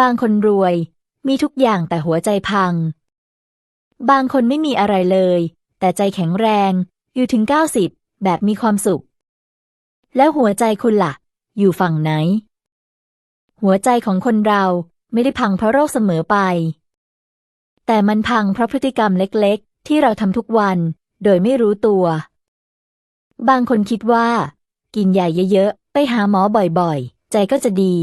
บางคนรวย มีทุกอย่างแต่หัวใจพัง บางคนไม่มีอะไรเลย แต่ใจแข็งแรง อยู่ถึงเก้าสิบแบบมีความสุข แล้วหัวใจคุณล่ะ อยู่ฝั่งไหน หัวใจของคนเราไม่ได้พังเพราะโรคเสมอไป แต่มันพังเพราะพฤติกรรมเล็กๆ ที่เราทำทุกวัน โดยไม่รู้ตัว บางคนคิดว่า กินยาเยอะๆ ไปหาหมอบ่อยๆ ใจก็จะดี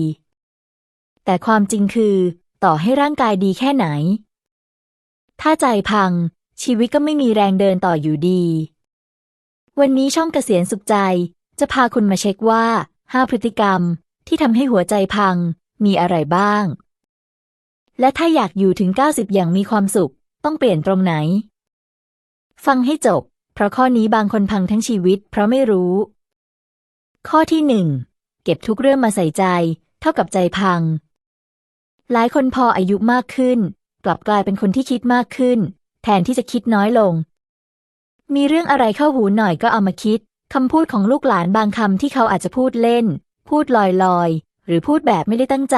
แต่ความจริงคือ ต่อให้ร่างกายดีแค่ไหน ถ้าใจพัง ชีวิตก็ไม่มีแรงเดินต่ออยู่ดี วันนี้ช่องเกษียณสุขใจ จะพาคุณมาเช็คว่า 5 พฤติกรรมที่ทำให้หัวใจพัง มีอะไรบ้าง และถ้าอยากอยู่ถึง 90 อย่างมีความสุข ต้องเปลี่ยนตรงไหน ฟังให้จบ เพราะข้อนี้บางคนพังทั้งชีวิต เพราะไม่รู้ ข้อที่หนึ่งเก็บทุกเรื่องมาใส่ใจ เท่ากับใจพัง หลายคนพออายุมากขึ้น กลับกลายเป็นคนที่คิดมากขึ้น แทนที่จะคิดน้อยลง มีเรื่องอะไรเข้าหูหน่อยก็เอามาคิดคำพูดของลูกหลานบางคำที่เขาอาจจะพูดเล่น พูดลอยๆ หรือพูดแบบไม่ได้ตั้งใจ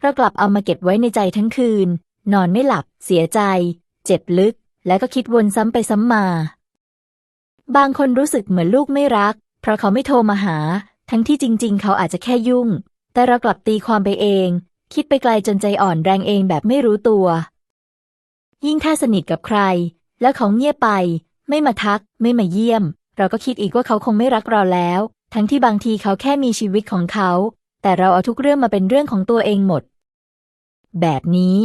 เรากลับเอามาเก็บไว้ในใจทั้งคืน นอนไม่หลับ เสียใจ เจ็บลึก แล้วก็คิดวนซ้ำไปซ้ำมา บางคนรู้สึกเหมือนลูกไม่รัก เพราะเขาไม่โทรมาหา ทั้งที่จริง ๆ เขาอาจจะแค่ยุ่ง แต่เรากลับตีความไปเอง คิดไปไกลจนใจอ่อนแรงเองแบบไม่รู้ตัว ยิ่งถ้าสนิทกับใคร แล้วเขาเงียบไป ไม่มาทัก ไม่มาเยี่ยม เราก็คิดอีกว่าเขาคงไม่รักเราแล้ว ทั้งที่บางทีเขาแค่มีชีวิตของเขา แต่เราเอาทุกเรื่องมาเป็นเรื่องของตัวเองหมด แบบนี้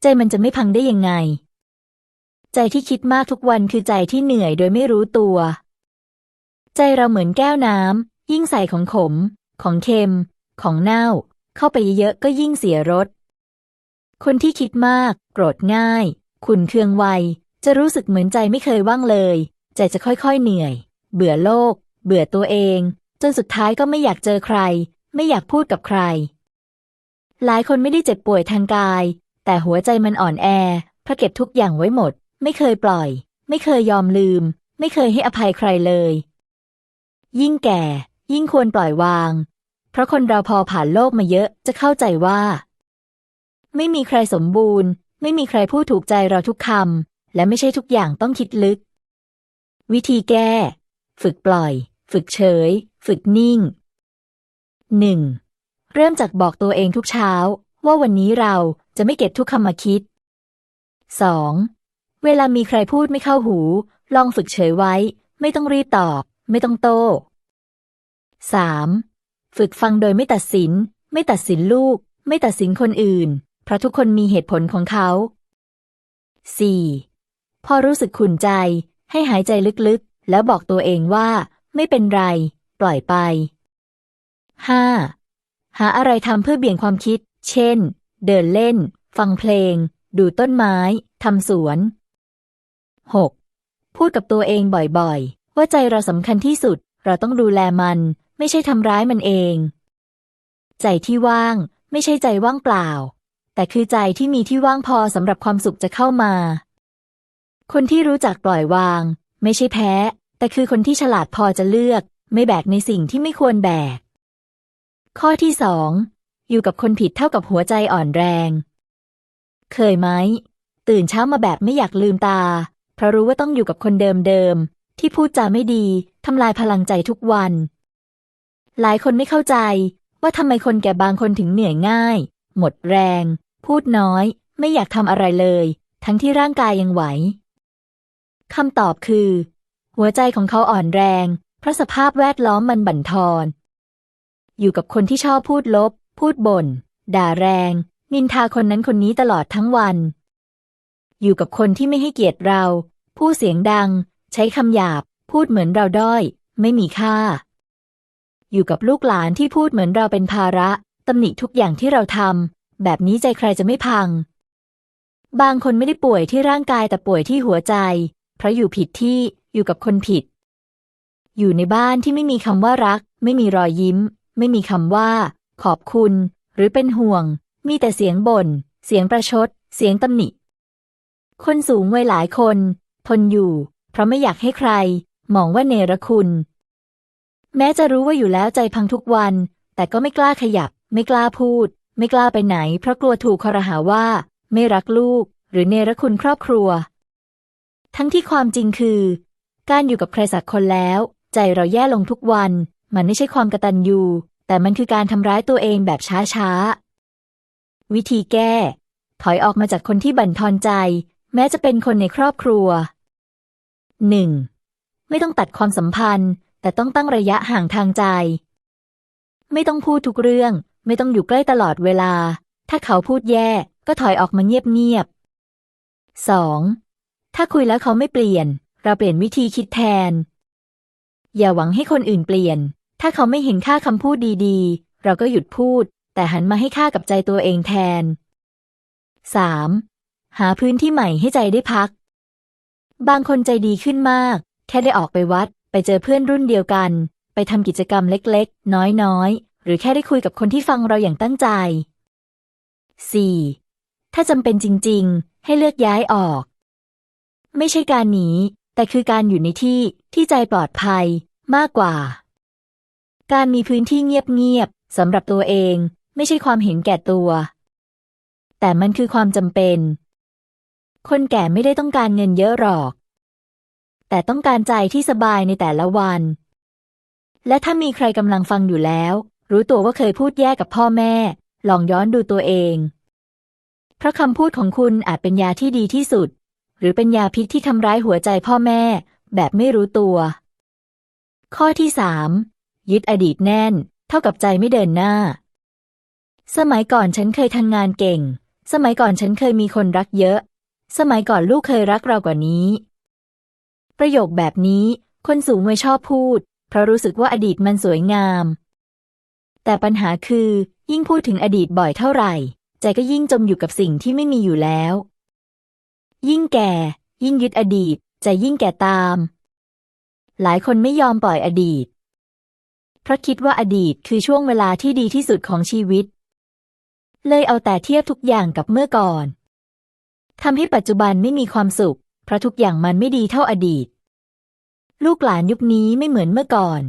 ใจมันจะไม่พังได้ยังไง ใจที่คิดมากทุกวันคือใจที่เหนื่อยโดยไม่รู้ตัว ใจเราเหมือนแก้วน้ำยิ่งใส่ของขม ของเค็ม ของเน่า เข้าไปเยอะก็ยิ่งเสียรส คนที่คิดมาก โกรธง่าย ขุนเคืองไว จะรู้สึกเหมือนใจไม่เคยว่างเลย ใจจะค่อยๆเหนื่อย เบื่อโลก เบื่อตัวเอง จนสุดท้ายก็ไม่อยากเจอใคร ไม่อยากพูดกับใคร หลายคนไม่ได้เจ็บป่วยทางกาย แต่หัวใจมันอ่อนแอเพราะเก็บทุกอย่างไว้หมด ไม่เคยปล่อย ไม่เคยยอมลืม ไม่เคยให้อภัยใครเลย ยิ่งแก่ ยิ่งควรปล่อยวาง ราะคนเราพอผ่านโลกมาเยอะจะเข้าใจว่า ไม่มีใครสมบูรณ์ ไม่มีใครพูดถูกใจเราทุกคำและไม่ใช่ทุกอย่างต้องคิดลึก วิธีแก้ ฝึกปล่อย ฝึกเฉย ฝึกนิ่ง 1. เริ่มจากบอกตัวเองทุกเช้า ว่าวันนี้เราจะไม่เก็บทุกคำมาคิด 2. เวลามีใครพูดไม่เข้าหู ลองฝึกเฉยไว้ ไม่ต้องรีบตอบ ไม่ต้องโต้ 3. ฝึกฟังโดยไม่ตัดสิน ไม่ตัดสินลูก ไม่ตัดสินคนอื่น เพราะทุกคนมีเหตุผลของเขา 4. พอรู้สึกขุ่นใจ ให้หายใจลึกๆ แล้วบอกตัวเองว่า ไม่เป็นไร ปล่อยไป 5. หาอะไรทำเพื่อเบี่ยงความคิด เช่น เดินเล่น ฟังเพลง ดูต้นไม้ ทำสวน 6. พูดกับตัวเองบ่อยๆ ว่าใจเราสำคัญที่สุด เราต้องดูแลมัน ไม่ใช่ทำร้ายมันเอง ใจที่ว่าง ไม่ใช่ใจว่างเปล่า แต่คือใจที่มีที่ว่างพอสำหรับความสุขจะเข้ามา คนที่รู้จักปล่อยวาง ไม่ใช่แพ้ แต่คือคนที่ฉลาดพอจะเลือก ไม่แบกในสิ่งที่ไม่ควรแบก ข้อที่สองอยู่กับคนผิดเท่ากับหัวใจอ่อนแรง เคยไหม ตื่นเช้ามาแบบไม่อยากลืมตา เพราะรู้ว่าต้องอยู่กับคนเดิมๆที่พูดจาไม่ดี ทำลายพลังใจทุกวัน หลายคนไม่เข้าใจ ว่าทำไมคนแก่บางคนถึงเหนื่อยง่าย หมดแรง พูดน้อย ไม่อยากทำอะไรเลย ทั้งที่ร่างกายยังไหวคำตอบคือ หัวใจของเขาอ่อนแรง เพราะสภาพแวดล้อมมันบั่นทอน อยู่กับคนที่ชอบพูดลบ พูดบ่น ด่าแรง นินทาคนนั้นคนนี้ตลอดทั้งวัน อยู่กับคนที่ไม่ให้เกียรติเราพูดเสียงดัง ใช้คำหยาบ พูดเหมือนเราด้อย ไม่มีค่า อยู่กับลูกหลานที่พูดเหมือนเราเป็นภาระตำหนิทุกอย่างที่เราทำแบบนี้ใจใครจะไม่พัง บางคนไม่ได้ป่วยที่ร่างกายแต่ป่วยที่หัวใจ เพราะอยู่ผิดที่อยู่กับคนผิด อยู่ในบ้านที่ไม่มีคำว่ารัก ไม่มีรอยยิ้ม ไม่มีคำว่า ขอบคุณ หรือเป็นห่วง มีแต่เสียงบน่น เสียงประชด เสียงตำหนิ คนสูงวัยหลายคน ทนอยู่ เพราะไม่อยากให้ใคร มองว่าเนรคุณ แม้จะรู้ว่าอยู่แล้วใจพังทุกวัน แต่ก็ไม่กล้าขยับ ไม่กล้าพูด ไม่กล้าไปไหน เพราะกลัวถูกคอรหาว่า ไม่รักลูก หรือเนรคุณครอบครัว ทั้งที่ความจริงคือ การอยู่กับใครสักคนแล้ว ใจเราแย่ลงทุกวัน มันไม่ใช่ความกระตันยูแต่มันคือการทำร้ายตัวเองแบบช้าๆ วิธีแก้ ถอยออกมาจากคนที่บั่นทอนใจ แม้จะเป็นคนในครอบครัว 1. ไม่ต้องตัดความสัมพันธ์ แต่ต้องตั้งระยะห่างทางใจ ไม่ต้องพูดทุกเรื่อง ไม่ต้องอยู่ใกล้ตลอดเวลา ถ้าเขาพูดแย่ก็ถอยออกมาเงียบๆ 2. ถ้าคุยแล้วเขาไม่เปลี่ยน เราเปลี่ยนวิธีคิดแทน อย่าหวังให้คนอื่นเปลี่ยน ถ้าเขาไม่เห็นค่าคำพูดดีๆ เราก็หยุดพูด แต่หันมาให้ค่ากับใจตัวเองแทน 3. หาพื้นที่ใหม่ให้ใจได้พัก บางคนใจดีขึ้นมาก แค่ได้ออกไปวัด ไปเจอเพื่อนรุ่นเดียวกัน ไปทำกิจกรรมเล็กๆ น้อยๆ หรือแค่ได้คุยกับคนที่ฟังเราอย่างตั้งใจ 4. ถ้าจำเป็นจริง ๆ ให้เลือกย้ายออก ไม่ใช่การหนี แต่คือการอยู่ในที่ที่ใจปลอดภัยมากกว่า การมีพื้นที่เงียบๆสำหรับตัวเองไม่ใช่ความเห็นแก่ตัว แต่มันคือความจำเป็น คนแก่ไม่ได้ต้องการเงินเยอะหรอก แต่ต้องการใจที่สบายในแต่ละวัน และถ้ามีใครกำลังฟังอยู่แล้ว รู้ตัวว่าเคยพูดแย่กับพ่อแม่ ลองย้อนดูตัวเอง เพราะคำพูดของคุณอาจเป็นยาที่ดีที่สุด หรือเป็นยาพิษที่ทำร้ายหัวใจพ่อแม่ แบบไม่รู้ตัว ข้อที่สามยึดอดีตแน่น เท่ากับใจไม่เดินหน้า สมัยก่อนฉันเคยทำงานเก่ง สมัยก่อนฉันเคยมีคนรักเยอะ สมัยก่อนลูกเคยรักเรากว่านี้ ประโยคแบบนี้ คนสูงวัยชอบพูด เพราะรู้สึกว่าอดีตมันสวยงาม แต่ปัญหาคือ ยิ่งพูดถึงอดีตบ่อยเท่าไหร่ ใจก็ยิ่งจมอยู่กับสิ่งที่ไม่มีอยู่แล้ว ยิ่งแก่ ยิ่งยึดอดีต ใจยิ่งแก่ตาม หลายคนไม่ยอมปล่อยอดีต เพราะคิดว่าอดีตคือช่วงเวลาที่ดีที่สุดของชีวิต เลยเอาแต่เทียบทุกอย่างกับเมื่อก่อนทำให้ปัจจุบันไม่มีความสุข เพราะทุกอย่างมันไม่ดีเท่าอดีต ลูกหลานยุคนี้ไม่เหมือนเมื่อก่อน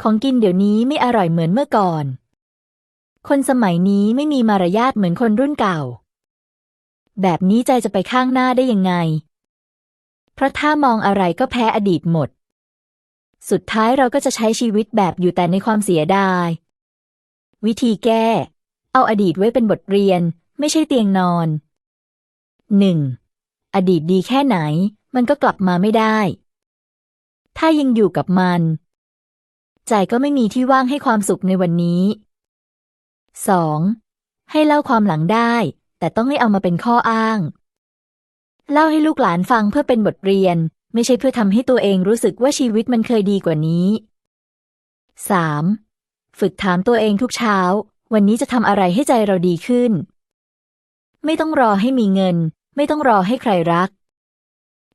ของกินเดี๋ยวนี้ไม่อร่อยเหมือนเมื่อก่อน คนสมัยนี้ไม่มีมารยาทเหมือนคนรุ่นเก่า แบบนี้ใจจะไปข้างหน้าได้ยังไง เพราะถ้ามองอะไรก็แพ้อดีตหมด สุดท้ายเราก็จะใช้ชีวิตแบบอยู่แต่ในความเสียดาย วิธีแก้ เอาอดีตไว้เป็นบทเรียน ไม่ใช่เตียงนอนหนึ่ง อดีตดีแค่ไหน มันก็กลับมาไม่ได้ ถ้ายังอยู่กับมัน ใจก็ไม่มีที่ว่างให้ความสุขในวันนี้สองให้เล่าความหลังได้ แต่ต้องให้เอามาเป็นข้ออ้าง เล่าให้ลูกหลานฟังเพื่อเป็นบทเรียน ไม่ใช่เพื่อทำให้ตัวเองรู้สึกว่าชีวิตมันเคยดีกว่านี้สามฝึกถามตัวเองทุกเช้า วันนี้จะทำอะไรให้ใจเราดีขึ้น ไม่ต้องรอให้มีเงิน ไม่ต้องรอให้ใครรัก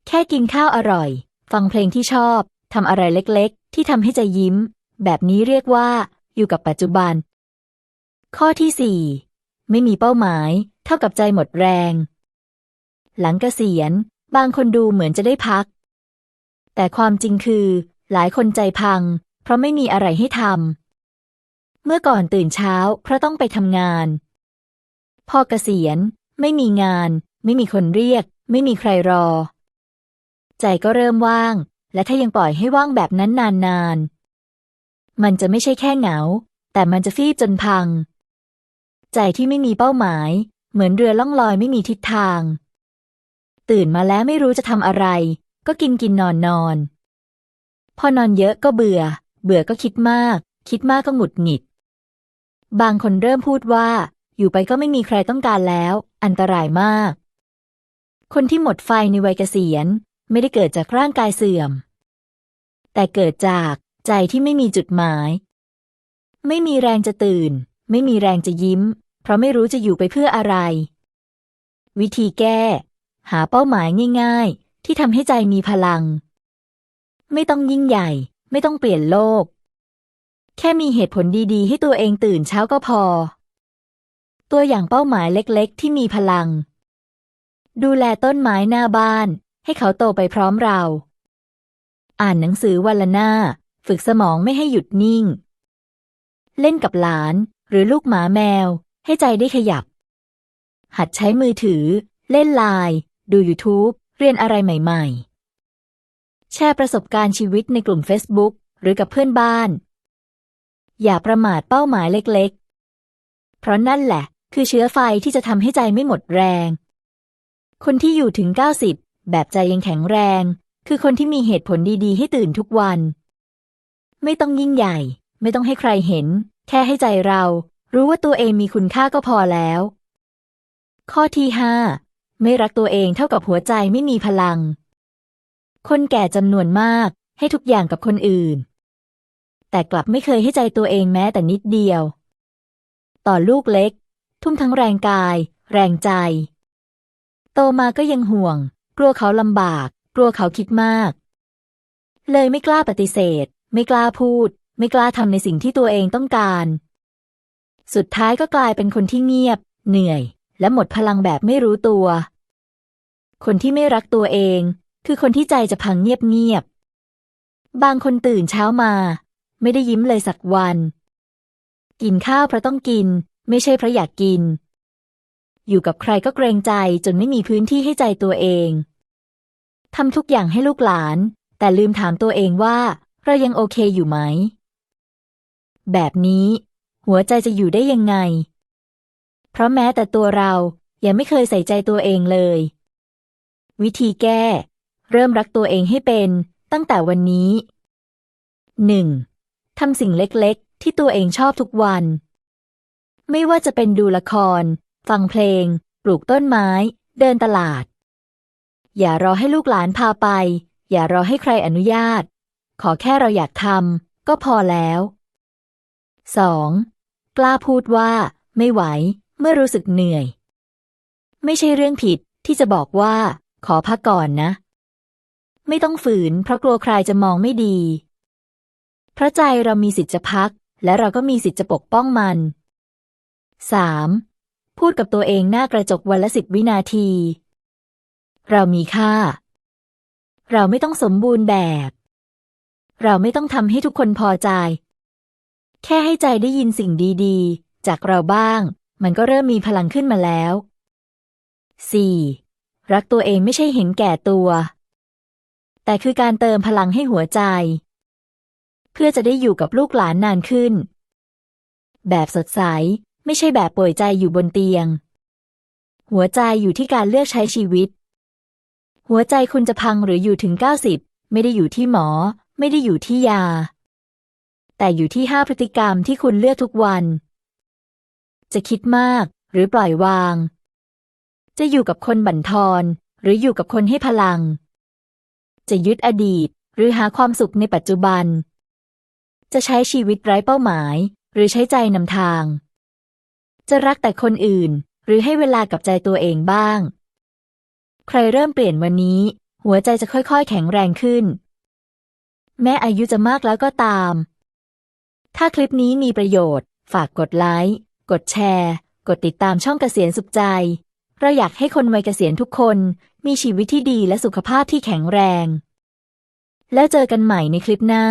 แค่กินข้าวอร่อย ฟังเพลงที่ชอบทำอะไรเล็กๆ ที่ทำให้ใจยิ้ม แบบนี้เรียกว่า อยู่กับปัจจุบัน ข้อที่สี่ไม่มีเป้าหมาย เท่ากับใจหมดแรง หลังเกษียณ บางคนดูเหมือนจะได้พัก แต่ความจริงคือ หลายคนใจพัง เพราะไม่มีอะไรให้ทำเมื่อก่อนตื่นเช้าเพราะต้องไปทำงาน พอเกษียณ ไม่มีงาน ไม่มีคนเรียก ไม่มีใครรอ ใจก็เริ่มว่าง และถ้ายังปล่อยให้ว่างแบบนั้นนานๆ มันจะไม่ใช่แค่เหงา แต่มันจะฟีบจนพัง ใจที่ไม่มีเป้าหมาย เหมือนเรือล่องลอยไม่มีทิศทาง ตื่นมาแล้วไม่รู้จะทำอะไร ก็กินกินนอนนอน พอนอนเยอะก็เบื่อ เบื่อก็คิดมาก คิดมากก็หงุดหงิด บางคนเริ่มพูดว่าอยู่ไปก็ไม่มีใครต้องการแล้ว อันตรายมาก คนที่หมดไฟในวัยเกษียณไม่ได้เกิดจากร่างกายเสื่อม แต่เกิดจากใจที่ไม่มีจุดหมาย ไม่มีแรงจะตื่น ไม่มีแรงจะยิ้ม เพราะไม่รู้จะอยู่ไปเพื่ออะไร วิธีแก้ หาเป้าหมายง่าย ๆ ที่ทำให้ใจมีพลัง ไม่ต้องยิ่งใหญ่ ไม่ต้องเปลี่ยนโลก แค่มีเหตุผลดีๆ ให้ตัวเองตื่นเช้าก็พอ ตัวอย่างเป้าหมายเล็ก ๆ ที่มีพลัง ดูแลต้นไม้หน้าบ้าน ให้เขาโตไปพร้อมเรา อ่านหนังสือวันละหน้า ฝึกสมองไม่ให้หยุดนิ่ง เล่นกับหลาน หรือลูกหมาแมว ให้ใจได้ขยับ หัดใช้มือถือ เล่นไลน์ดู YouTube เรียนอะไรใหม่ ๆ แชร์ประสบการณ์ชีวิตในกลุ่ม Facebook หรือกับเพื่อนบ้าน อย่าประมาทเป้าหมายเล็กๆ เพราะนั่นแหละ คือเชื้อไฟที่จะทำให้ใจไม่หมดแรง คนที่อยู่ถึง 90 แบบใจยังแข็งแรง คือคนที่มีเหตุผลดีๆ ให้ตื่นทุกวัน ไม่ต้องยิ่งใหญ่ ไม่ต้องให้ใครเห็น แค่ให้ใจเรา รู้ว่าตัวเองมีคุณค่าก็พอแล้ว ข้อที่ห้าไม่รักตัวเองเท่ากับหัวใจไม่มีพลัง คนแก่จำนวนมาก ให้ทุกอย่างกับคนอื่น แต่กลับไม่เคยให้ใจตัวเองแม้แต่นิดเดียว ต่อลูกเล็ก ทุ่มทั้งแรงกาย แรงใจ โตมาก็ยังห่วง กลัวเขาลำบาก กลัวเขาคิดมาก เลยไม่กล้าปฏิเสธ ไม่กล้าพูด ไม่กล้าทำในสิ่งที่ตัวเองต้องการ สุดท้ายก็กลายเป็นคนที่เงียบ เหนื่อย และหมดพลังแบบไม่รู้ตัว คนที่ไม่รักตัวเอง คือคนที่ใจจะพังเงียบๆบางคนตื่นเช้ามา ไม่ได้ยิ้มเลยสักวัน กินข้าวเพราะต้องกิน ไม่ใช่เพราะอยากกิน อยู่กับใครก็เกรงใจจนไม่มีพื้นที่ให้ใจตัวเองทำทุกอย่างให้ลูกหลาน แต่ลืมถามตัวเองว่า เรายังโอเคอยู่ไหม แบบนี้ หัวใจจะอยู่ได้ยังไง เพราะแม้แต่ตัวเรายังไม่เคยใส่ใจตัวเองเลย วิธีแก้ เริ่มรักตัวเองให้เป็นตั้งแต่วันนี้ 1. ทำสิ่งเล็กๆ ที่ตัวเองชอบทุกวัน ไม่ว่าจะเป็นดูละคร ฟังเพลง ปลูกต้นไม้ เดินตลาด อย่ารอให้ลูกหลานพาไป อย่ารอให้ใครอนุญาต ขอแค่เราอยากทำก็พอแล้ว 2. กล้าพูดว่า ไม่ไหว เมื่อรู้สึกเหนื่อย ไม่ใช่เรื่องผิดที่จะบอกว่า ขอพักก่อนนะ ไม่ต้องฝืน เพราะกลัวใครจะมองไม่ดี เพราะใจเรามีสิทธิ์จะพัก และเราก็มีสิทธิ์จะปกป้องมัน 3. พูดกับตัวเองหน้ากระจกวันละสิบวินาที เรามีค่า เราไม่ต้องสมบูรณ์แบบ เราไม่ต้องทำให้ทุกคนพอใจ แค่ให้ใจได้ยินสิ่งดีๆ จากเราบ้าง มันก็เริ่มมีพลังขึ้นมาแล้ว 4. รักตัวเองไม่ใช่เห็นแก่ตัว แต่คือการเติมพลังให้หัวใจ เพื่อจะได้อยู่กับลูกหลานนานขึ้น แบบสดใส ไม่ใช่แบบป่วยใจอยู่บนเตียง หัวใจอยู่ที่การเลือกใช้ชีวิต หัวใจคุณจะพังหรืออยู่ถึง 90 ไม่ได้อยู่ที่หมอ ไม่ได้อยู่ที่ยา แต่อยู่ที่ห้าพฤติกรรมที่คุณเลือกทุกวัน จะคิดมากหรือปล่อยวาง จะอยู่กับคนบั่นทอน หรืออยู่กับคนให้พลัง จะยึดอดีตหรือหาความสุขในปัจจุบัน จะใช้ชีวิตไร้เป้าหมาย หรือใช้ใจนำทาง จะรักแต่คนอื่น หรือให้เวลากับใจตัวเองบ้าง ใครเริ่มเปลี่ยนวันนี้ หัวใจจะค่อยๆ แข็งแรงขึ้น แม้อายุจะมากแล้วก็ตาม ถ้าคลิปนี้มีประโยชน์ ฝากกดไลค์ กดแชร์ กดติดตามช่องเกษียณสุขใจ เราอยากให้คนวัยเกษียณทุกคน มีชีวิตที่ดีและสุขภาพที่แข็งแรง แล้วเจอกันใหม่ในคลิปหน้า